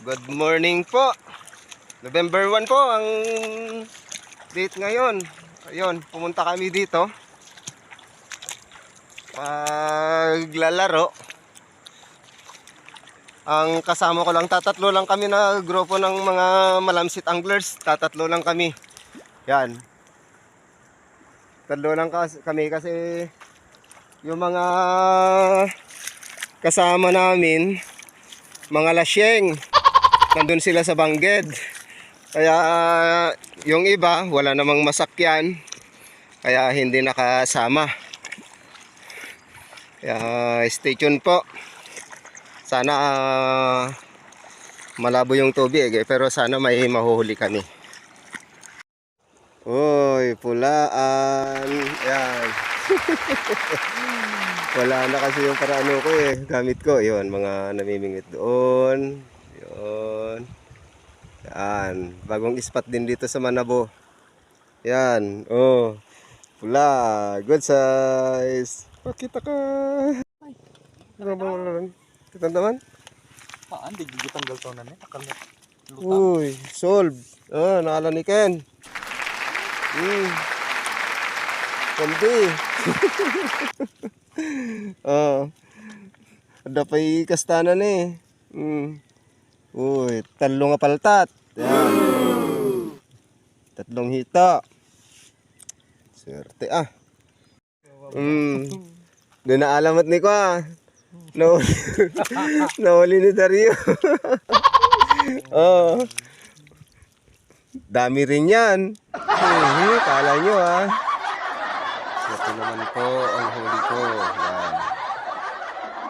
Good morning po. November 1 po ang date ngayon. Ayun, pumunta kami dito. Paglalaro. Ang kasama ko lang, tatatlo lang kami na grupo ng mga malamsit anglers. Tatatlo lang kami. Yan. Tatlo lang kami kasi yung mga kasama namin, mga lasyeng, nandun sila sa Bangged. Kaya yung iba, wala namang masakyan, kaya hindi nakasama. Kaya stay tuned po. Sana ah, malabo yung tubig eh, pero sana may mahuhuli kami. Uy, pulaan. Yan. Wala na kasi yung para ano ko eh. Gamit ko. Yun, mga namimingit doon. Yun. Yan. Bagong spot din dito sa Manabo. Yan. Oh. Pula. Good size. Pakita ka. Kita naman? Ah, hindi gigitanggal to na ni. Nakalit. Uy, solve. Ah, naalala ni Ken. Hmm. Kundi. oh. Ada pa kastanan eh. Hmm. Uy, talo nga paltat. Yan. Tatlong hita. Swerte ah. Hmm. Doon alamat ni ko ah. Nahuli, nahuli ni Dario. Oo. Dami rin yan. Hmm, kala nyo ah. Ito naman po ang huli ko. Yan.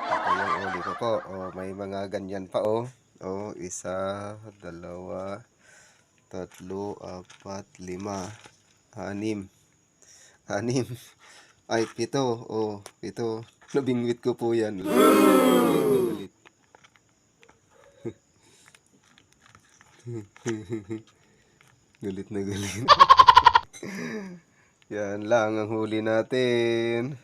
Ito yung huli ko po. Oh, may mga ganyan pa oh. Oh, isa, dalawa, tatlo, apat, lima, anim. Anim. Ay, pito. Oh, pito. Nabingwit ko po yan. Ulit. Galit na galit. Yan lang ang huli natin.